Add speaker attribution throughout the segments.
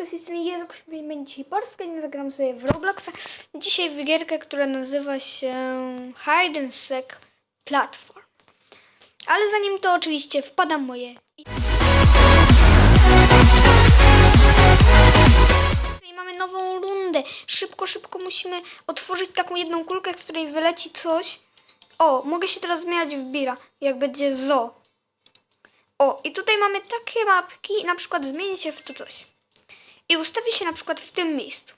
Speaker 1: Siemaneczko, z tej strony Jezu Krzypiej, dzisiaj Polska i zagram sobie w Robloxa. Dzisiaj w gierkę, która nazywa się Hide and Seek Platform. Ale zanim to oczywiście wpada moje... I mamy nową rundę. Szybko, szybko musimy otworzyć taką jedną kulkę, z której wyleci coś. O, mogę się teraz zmieniać w Bira, jak będzie zo. O, i tutaj mamy takie mapki, na przykład zmieni się w to coś. I ustawi się na przykład w tym miejscu.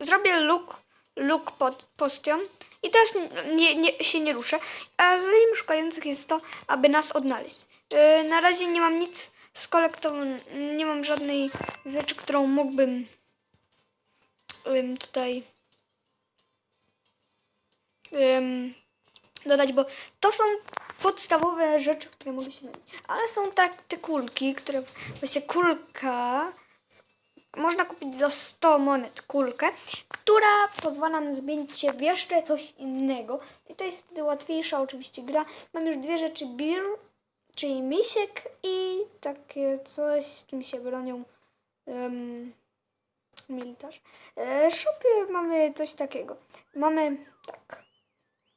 Speaker 1: Zrobię look, look pod postion i teraz nie, nie, się nie ruszę. A zadaniem szukających jest to, aby nas odnaleźć. Yy, na razie nie mam nic z kolektowanym, nie mam żadnej rzeczy, którą mógłbym ym, tutaj ym, dodać, bo to są podstawowe rzeczy, które mogę się mieć. Ale są tak te kulki, które właśnie kulka można kupić za 100 monet kulkę, która pozwala nam zmienić się w jeszcze coś innego. I to jest wtedy łatwiejsza oczywiście gra. Mam już dwie rzeczy beer, czyli misiek i takie coś, z czym się bronią um, militarz. E, w shopie mamy coś takiego. Mamy tak.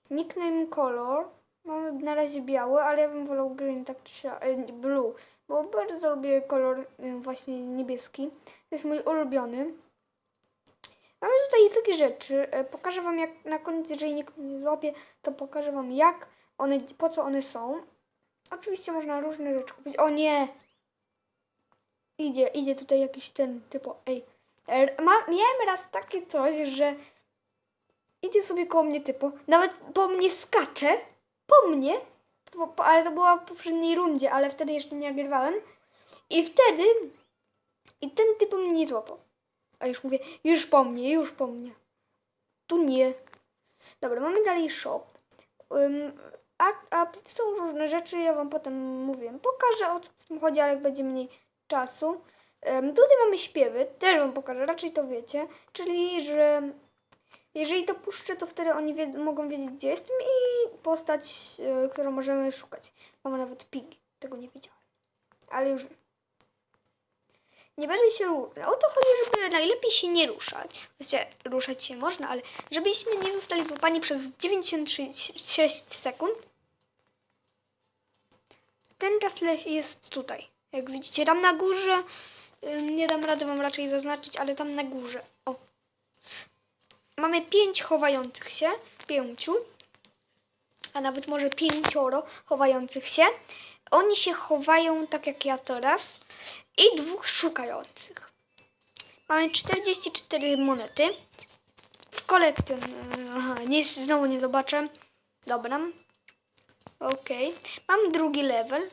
Speaker 1: Nickname color. Mamy na razie biały, ale ja bym wolał green, tak czy e, blue, bo bardzo lubię kolor e, właśnie niebieski. To jest mój ulubiony. Mamy tutaj takie rzeczy. E, Pokażę Wam jak na koniec, jeżeli nie zrobię, to pokażę Wam jak one, po co one są. Oczywiście można różne rzeczy kupić. O nie! Idzie, idzie tutaj jakiś ten typo. Ej. E, Ma, miałem raz takie coś, że idzie sobie koło mnie typo. Nawet po mnie skacze. Po mnie. Ale to była w poprzedniej rundzie, ale wtedy jeszcze nie nagrywałem. I wtedy i ten typ mnie nie złapał. A już mówię, już po mnie, już po mnie. Tu nie. Dobra, mamy dalej shop. Um, a, a są różne rzeczy, ja wam potem mówiłem. Pokażę o co w tym chodzi, ale jak będzie mniej czasu. Um, tutaj mamy śpiewy, też wam pokażę, raczej to wiecie. Czyli, że jeżeli to puszczę, to wtedy oni wie, mogą wiedzieć, gdzie jestem i postać, e, którą możemy szukać. Mamy nawet pigi, tego nie wiedziałem. Ale już wiem. Nie będę się ruszać. O to chodzi, żeby najlepiej się nie ruszać. Właściwie ruszać się można, ale żebyśmy nie zostali złapani przez 96 sekund. Ten czas jest tutaj. Jak widzicie, tam na górze. Nie dam rady wam raczej zaznaczyć, ale tam na górze. O. Mamy pięć chowających się. Pięciu. A nawet może pięcioro chowających się. Oni się chowają tak jak ja teraz. I dwóch szukających. Mamy 44 monety. W kolekcjon. Aha, nie, znowu nie zobaczę. Dobra. Okej. Mam drugi level.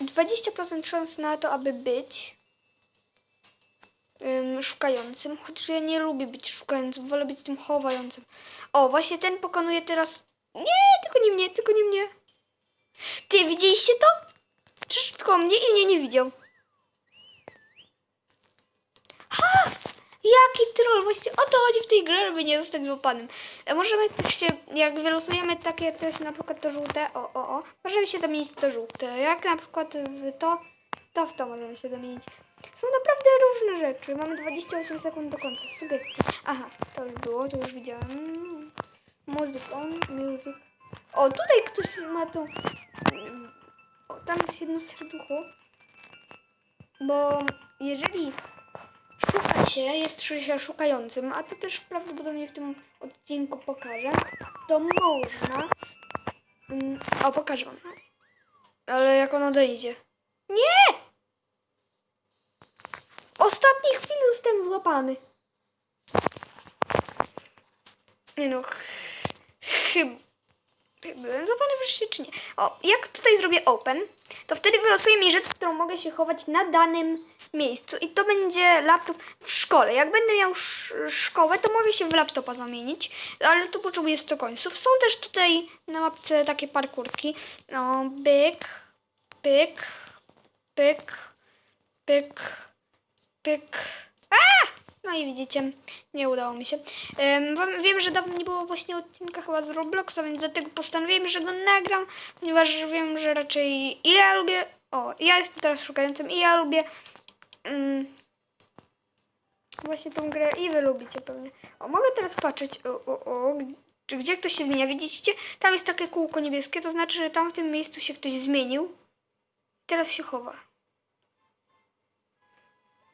Speaker 1: 20% szans na to, aby być ym, szukającym. Chociaż ja nie lubię być szukającym, wolę być tym chowającym. O, właśnie ten pokonuje teraz. Nie, tylko nie mnie, tylko nie mnie. Ty, widzieliście to? Przecież tylko mnie i mnie nie widział. Ha! Jaki troll! Właśnie o to chodzi w tej grze, żeby nie zostać złapanym. E, Możemy też się, jak wylosujemy takie coś, na przykład to żółte, o, o, o, możemy się zamienić w to żółte. Jak na przykład w to, to w to możemy się zamienić. Są naprawdę różne rzeczy. Mamy 28 sekund do końca. Sugestie. Aha, to już było, to już widziałem. Music on, music. O, tutaj ktoś ma tu... O, tam jest jedno serducho. Bo jeżeli szuka się, jest się szukającym, a to też prawdopodobnie w tym odcinku pokażę, to można... Mm, O, pokażę wam. Ale jak ono dojdzie. Nie! Ostatniej chwili zostałem złapany. Nie no, ch- chyba... Byłem złapany wreszcie czy nie? O, jak tutaj zrobię open, to wtedy wylosuje mi rzecz, którą mogę się chować na danym miejscu i to będzie laptop w szkole. Jak będę miał sz- szkołę, to mogę się w laptopa zamienić, ale tu potrzebuję 100 końców. Są też tutaj na mapce takie parkurki. No, byk, pyk, pyk, pyk, pyk. A! No i widzicie, nie udało mi się. Wam- wiem, że dawno nie było właśnie odcinka chyba z Robloxa, więc dlatego postanowiłem, że go nagram, ponieważ wiem, że raczej i ja lubię. O, ja jestem teraz szukającym i ja lubię mm, właśnie tą grę i wy lubicie pewnie. O, mogę teraz patrzeć, o, o, o, czy gdzie ktoś się zmienia. Widzicie? Tam jest takie kółko niebieskie, to znaczy, że tam w tym miejscu się ktoś zmienił. Teraz się chowa.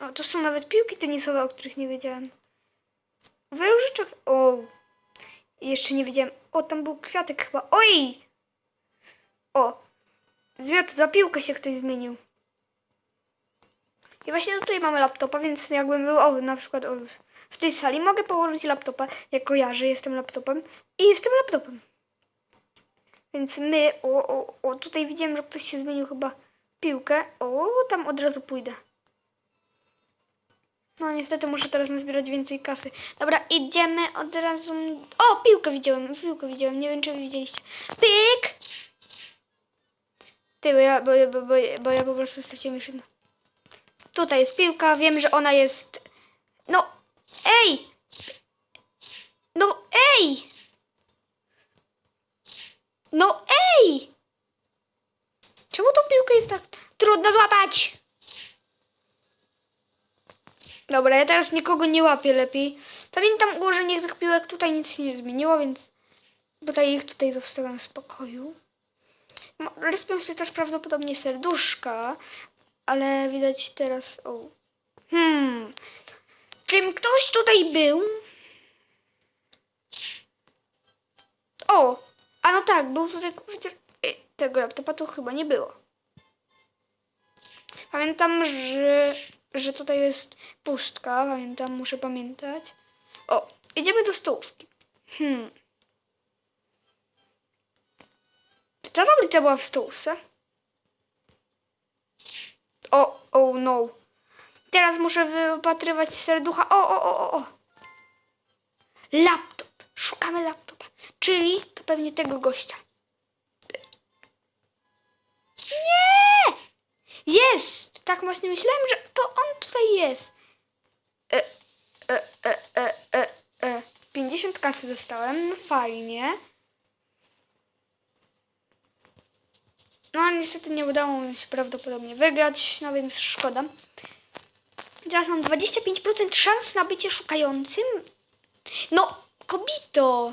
Speaker 1: O, to są nawet piłki tenisowe, o których nie wiedziałem. W. O! Jeszcze nie wiedziałem. O, tam był kwiatek chyba. Oj! O! Zmiot, za piłkę się ktoś zmienił. I właśnie tutaj mamy laptopa, więc jakbym był o, na przykład o, w tej sali, mogę położyć laptopa, jak kojarzę, jestem laptopem i jestem laptopem. Więc my, o, o, o, tutaj widziałem, że ktoś się zmienił chyba piłkę. O, tam od razu pójdę. No niestety muszę teraz nazbierać więcej kasy. Dobra, idziemy od razu. O, piłkę widziałem, piłkę widziałem. Nie wiem, czy wy widzieliście. Pyk! Ty, bo ja, bo, bo, bo, bo ja po prostu straciłem jedno. Tutaj jest piłka, wiem, że ona jest. No, ej! No, ej! No, ej! Czemu tą piłkę jest tak trudno złapać? Dobra, ja teraz nikogo nie łapię lepiej. Pamiętam ułożenie tych piłek, tutaj nic się nie zmieniło, więc tutaj ich tutaj zostawiam w spokoju. Mo- Respią się też prawdopodobnie serduszka, ale widać teraz. O. Hmm. Czym ktoś tutaj był? O! A no tak, był tutaj. Y, tego laptopa tu chyba nie było. Pamiętam, że, że tutaj jest pustka. Pamiętam, muszę pamiętać. O, idziemy do stołówki. Hmm. Czy ta tablica była w stołówce? O, oh no. Teraz muszę wypatrywać serducha. O, o, o, o, o. Laptop. Szukamy laptopa. Czyli to pewnie tego gościa. Nie! Jest! Tak właśnie myślałem, że to on tutaj jest. E, e, e, e, e, e. 50 kasy dostałem. Fajnie. No ale niestety nie udało mi się prawdopodobnie wygrać, no więc szkoda. Teraz mam 25% szans na bycie szukającym. No, kobito!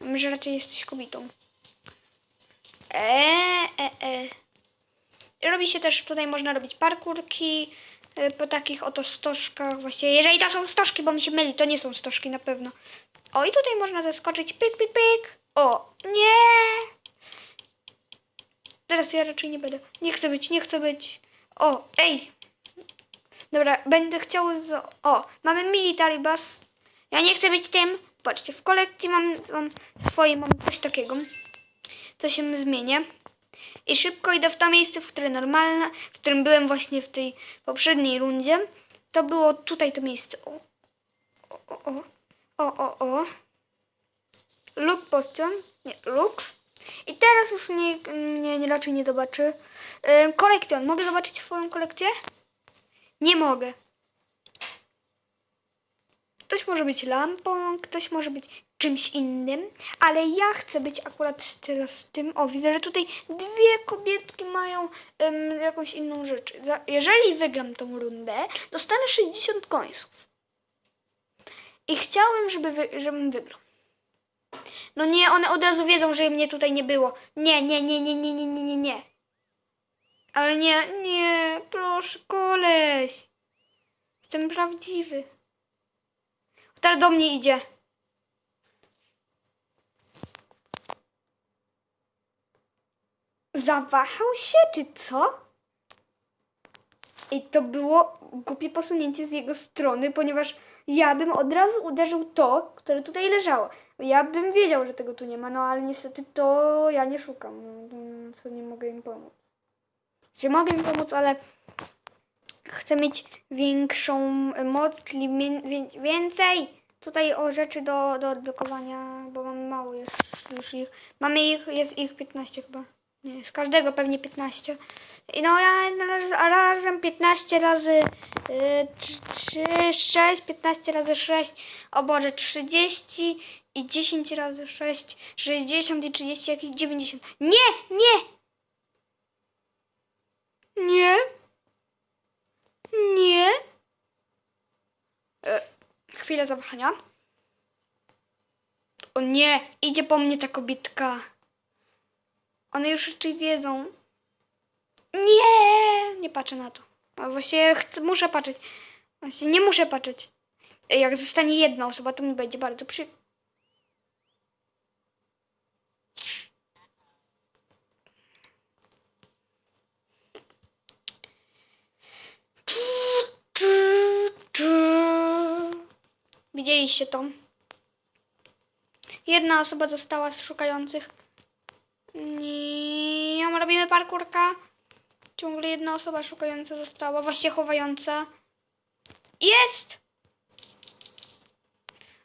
Speaker 1: Wiem, że raczej jesteś kobietą. Eee, e, e. Robi się też, tutaj można robić parkurki e, po takich oto stożkach. Właściwie, jeżeli to są stożki, bo mi się myli, to nie są stożki na pewno. O, i tutaj można zaskoczyć. Pyk, pyk, pyk. O, nie! Teraz ja raczej nie będę. Nie chcę być, nie chcę być. O, ej! Dobra, będę chciał. Z... O, mamy military bus. Ja nie chcę być tym. Patrzcie, w kolekcji mam, mam swoje, mam coś takiego. Co się zmienia. I szybko idę w to miejsce, w które normalne, w którym byłem właśnie w tej poprzedniej rundzie. To było tutaj to miejsce. O, o, o, o, o, o. Look potion. Nie, look. I teraz już nie, nie, nie raczej nie zobaczy. Yy, kolekcjon. Mogę zobaczyć swoją kolekcję? Nie mogę. Ktoś może być lampą, ktoś może być czymś innym, ale ja chcę być akurat teraz tym. O, widzę, że tutaj dwie kobietki mają em, jakąś inną rzecz. Jeżeli wygram tą rundę, dostanę 60 końców. I chciałem, żeby wy, żebym wygrał. No nie, one od razu wiedzą, że mnie tutaj nie było. Nie, nie, nie, nie, nie, nie, nie, nie, nie. Ale nie, nie, proszę, koleś. Jestem prawdziwy. Teraz do mnie idzie. Zawahał się, czy co? I to było głupie posunięcie z jego strony, ponieważ ja bym od razu uderzył to, które tutaj leżało. Ja bym wiedział, że tego tu nie ma, no ale niestety to ja nie szukam. Co nie mogę im pomóc. Że mogę im pomóc, ale chcę mieć większą moc, czyli więcej tutaj o rzeczy do, do odblokowania, bo mam mało jest już ich. Mamy ich, jest ich 15 chyba. Nie, z każdego pewnie 15. I no ja razem 15 razy y, 3, 6, 15 razy 6, o Boże, 30 i 10 razy 6, 60 i 30, jakieś 90. Nie, nie! Nie! Nie! chwilę zawahania. O nie, idzie po mnie ta kobitka. One już raczej wiedzą. Nie, nie patrzę na to. A właściwie chcę, muszę patrzeć. Właśnie nie muszę patrzeć. Jak zostanie jedna osoba, to mi będzie bardzo przy... Widzieliście to? Jedna osoba została z szukających. Nie, robimy parkurka. Ciągle jedna osoba szukająca została, właściwie chowająca. Jest!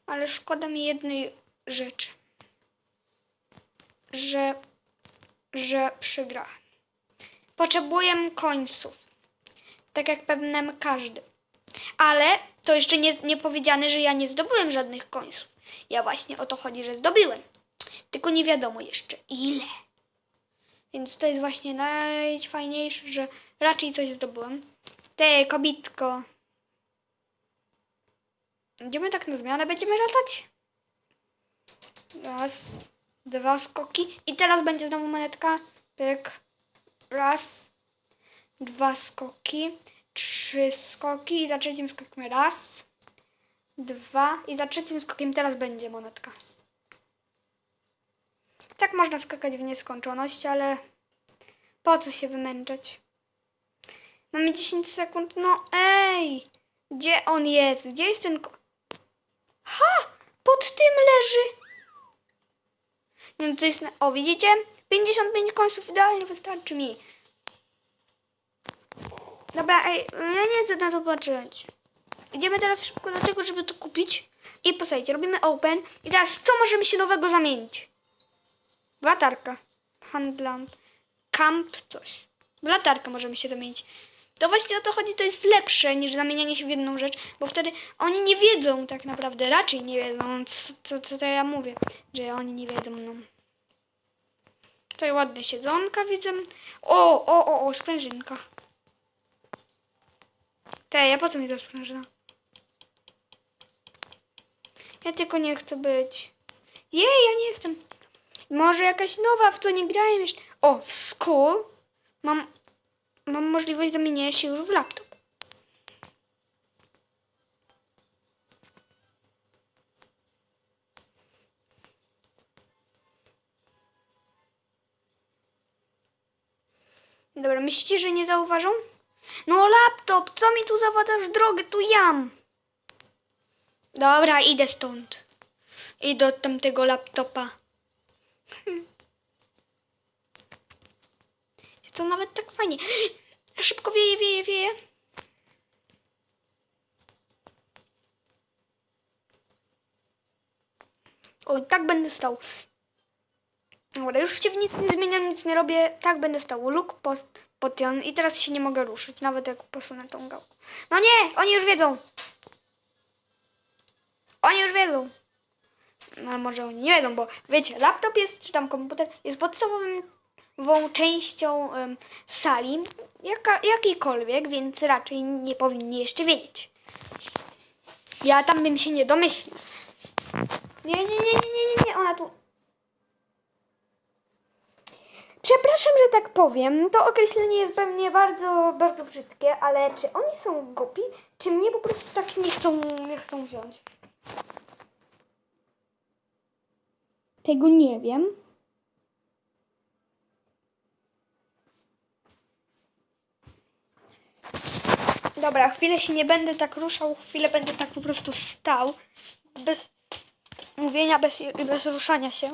Speaker 1: Ale szkoda mi jednej rzeczy. Że, że przegra. Potrzebuję końców. Tak jak pewnym każdy. Ale to jeszcze nie, nie powiedziane, że ja nie zdobyłem żadnych końców. Ja właśnie o to chodzi, że zdobyłem. Tylko nie wiadomo jeszcze ile. Więc to jest właśnie najfajniejsze, że raczej coś zdobyłem. Ty, kobitko. Idziemy tak na zmianę, będziemy latać. Raz, dwa skoki. I teraz będzie znowu monetka. Pyk. Raz, dwa skoki, trzy skoki i za trzecim skokiem raz, dwa i za trzecim skokiem teraz będzie monetka. Tak można skakać w nieskończoność, ale po co się wymęczać? Mamy 10 sekund, no ej! Gdzie on jest? Gdzie jest ten... Ha! Pod tym leży! Nie wiem, co jest... Na... O, widzicie? 55 końców idealnie wystarczy mi. Dobra, ej, ja nie chcę na to patrzeć. Idziemy teraz szybko tego, żeby to kupić. I posłuchajcie, robimy open. I teraz co możemy się nowego zamienić? W latarkę. Handland. Camp, coś. W latarkę możemy się zamienić. To właśnie o to chodzi, to jest lepsze niż zamienianie się w jedną rzecz, bo wtedy oni nie wiedzą tak naprawdę, raczej nie wiedzą, co, co, co to ja mówię, że oni nie wiedzą, no. Tutaj ładne siedzonka widzę. O, o, o, o, sprężynka. Te, ja po co mi to sprężyna? Ja tylko nie chcę być. Jej, ja nie jestem. Może jakaś nowa, w co nie grałem jeszcze. O, w school mam, mam możliwość zamienienia się już w laptop. Dobra, myślicie, że nie zauważą? No laptop, co mi tu zawadasz drogę? Tu jam. Dobra, idę stąd. Idę od tamtego laptopa. To nawet tak fajnie. Szybko wieje, wieje, wieje. Oj, tak będę stał. Dobra, już się w nic nie zmieniam, nic nie robię. Tak będę stał. Luk post, potion i teraz się nie mogę ruszyć, nawet jak posunę tą gałkę. No nie, oni już wiedzą. Oni już wiedzą. No może oni nie wiedzą, bo wiecie, laptop jest, czy tam komputer jest podstawową częścią sali, jaka, jakiejkolwiek, więc raczej nie powinni jeszcze wiedzieć. Ja tam bym się nie domyślił. Nie, nie, nie, nie, nie, nie, nie, ona tu... Przepraszam, że tak powiem, to określenie jest pewnie bardzo, bardzo brzydkie, ale czy oni są głupi, czy mnie po prostu tak nie chcą, nie chcą wziąć? Tego nie wiem. Dobra, chwilę się nie będę tak ruszał, chwilę będę tak po prostu stał, bez mówienia, bez, bez ruszania się.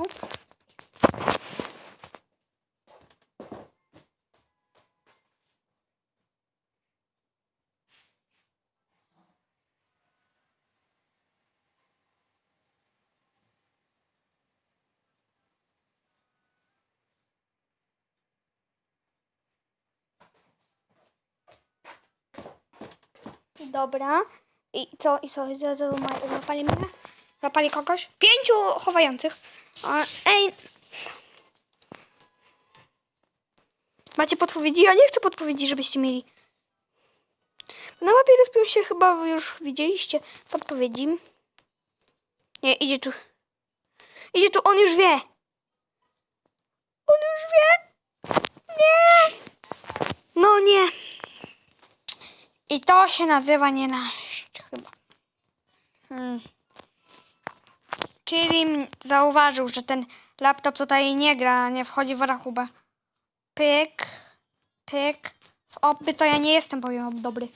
Speaker 1: Dobra. I co, i co, złapali mnie? Złapali kogoś? Pięciu chowających. Ej. Macie podpowiedzi? Ja nie chcę podpowiedzi, żebyście mieli. Na mapie respią się chyba już widzieliście podpowiedzi. Nie, idzie tu. Idzie tu, on już wie. On już wie. Nie. No nie. I to się nazywa nienawiść chyba. Hmm. Czyli zauważył, że ten laptop tutaj nie gra, nie wchodzi w rachubę. Pyk, pyk. W opy to ja nie jestem, powiem dobry.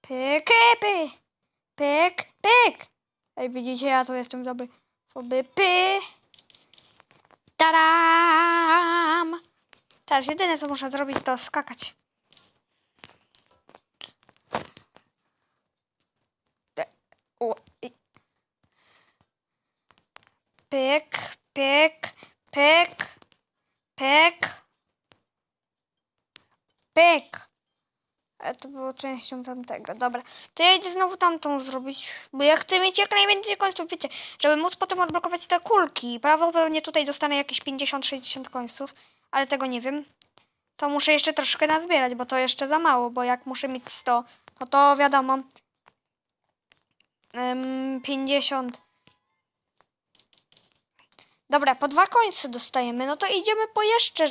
Speaker 1: Pyk, py, pyk, pyk. Ej, widzicie, ja tu jestem dobry. W opy, py. Tadam! Teraz jedyne, co muszę zrobić, to skakać. Pyk, pyk, pyk, pyk, pyk. Ale to było częścią tamtego. Dobra, to ja idę znowu tamtą zrobić, bo ja chcę mieć jak najwięcej końców, wiecie, żeby móc potem odblokować te kulki. Prawdopodobnie tutaj dostanę jakieś 50-60 końców, ale tego nie wiem. To muszę jeszcze troszkę nazbierać, bo to jeszcze za mało, bo jak muszę mieć 100, no to wiadomo, ym, 50. Dobra, po dwa końce dostajemy, no to idziemy po jeszcze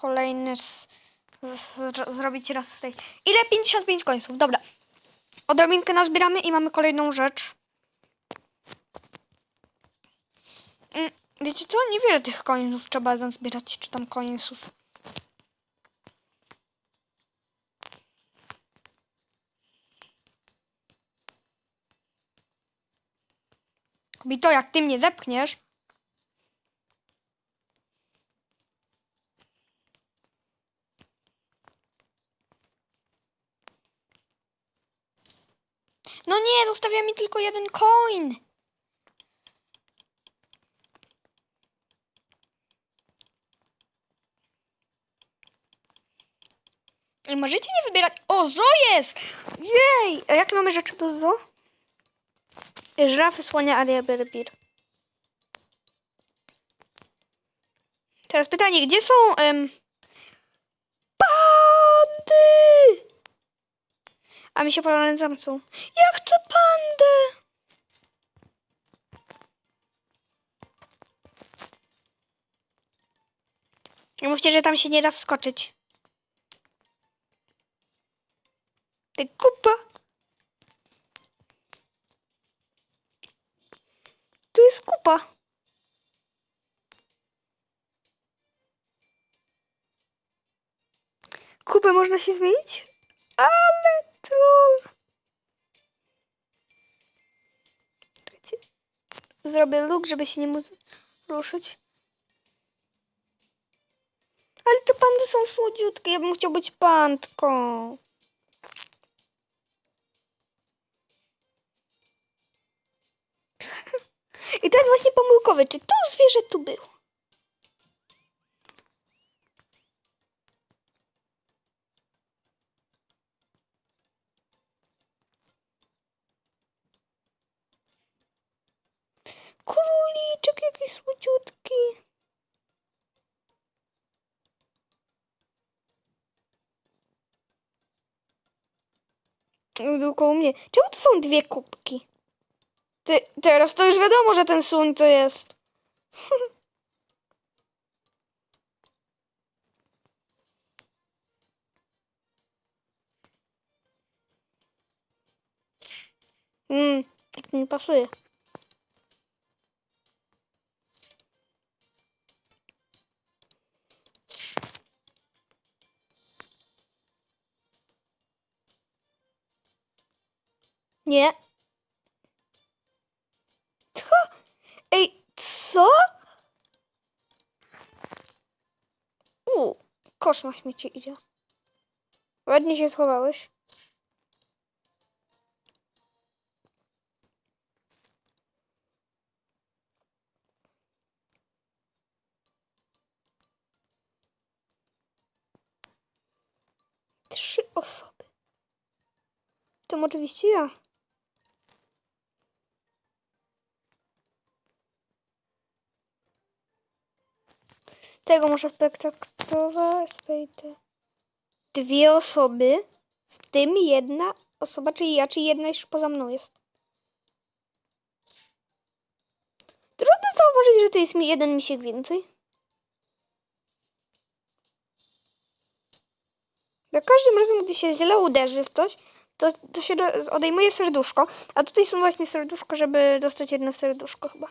Speaker 1: kolejny z, z, z, zrobić raz z tej. Ile? 55 końców, dobra. Odrobinkę nazbieramy i mamy kolejną rzecz. Wiecie co? Niewiele tych końców trzeba nazbierać, czy tam. I to jak ty mnie zepchniesz. No nie, zostawia mi tylko jeden coin. Możecie nie wybierać. O, zo jest! Jej! A jakie mamy rzeczy do zo? Żrafy, słonia, aria, berbir. Teraz pytanie, gdzie są em, pandy? A mi się polone zamkną. Ja chcę pandę! Nie mówcie, że tam się nie da wskoczyć. Ty kupa! Tu jest kupa. Kupę można się zmienić? Ale troll. Zrobię luk, żeby się nie móc ruszyć. Ale te pandy są słodziutkie. Ja bym chciał być pandką. I teraz właśnie pomyłkowy. Czy to zwierzę tu było? Króliczek jakiś słodziutki. Był koło mnie. Czemu to są dwie kubki? Ty, teraz to już wiadomo, że ten sun to jest. To nie pasuje. Nie. Kosz na śmieci idzie. Ładnie się schowałeś. Trzy osoby. Tym oczywiście ja. Tego muszę spektaktować. Dwie osoby, w tym jedna osoba, czyli ja, czyli jedna już poza mną jest. Trudno zauważyć, że to jest mi jeden misiek więcej. Za każdym razem, gdy się źle uderzy w coś, to, to się odejmuje serduszko. A tutaj są właśnie serduszko, żeby dostać jedno serduszko chyba.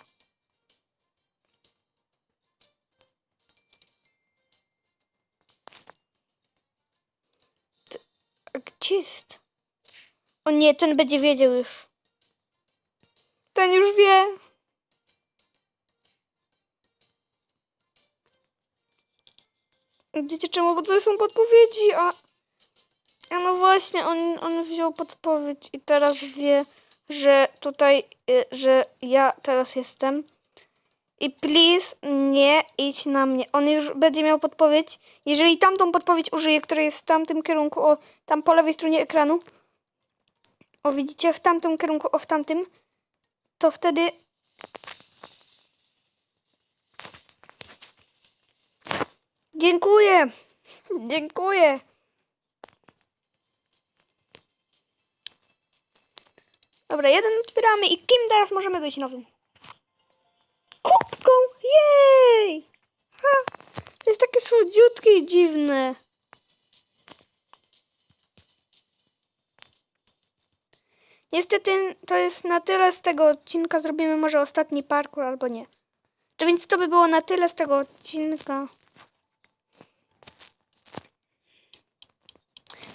Speaker 1: Gdzie jest? O nie, ten będzie wiedział już. Ten już wie. Wiecie czemu? Bo to są podpowiedzi, a... A no właśnie, on, on wziął podpowiedź i teraz wie, że tutaj, y, że ja teraz jestem. I please nie idź na mnie. On już będzie miał podpowiedź. Jeżeli tamtą podpowiedź użyje, która jest w tamtym kierunku, o tam po lewej stronie ekranu. O widzicie, w tamtym kierunku, o w tamtym. To wtedy Dziękuję. Dziękuję. Dobra, jeden otwieramy i kim teraz możemy być nowym? Jej! Ha! To jest takie słodziutkie i dziwne. Niestety to jest na tyle z tego odcinka. Zrobimy może ostatni parkour albo nie. To więc to by było na tyle z tego odcinka.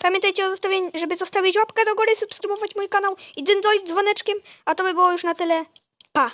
Speaker 1: Pamiętajcie, o zostawieniu, żeby zostawić łapkę do góry, subskrybować mój kanał i dzwonić dzwoneczkiem. A to by było już na tyle. Pa!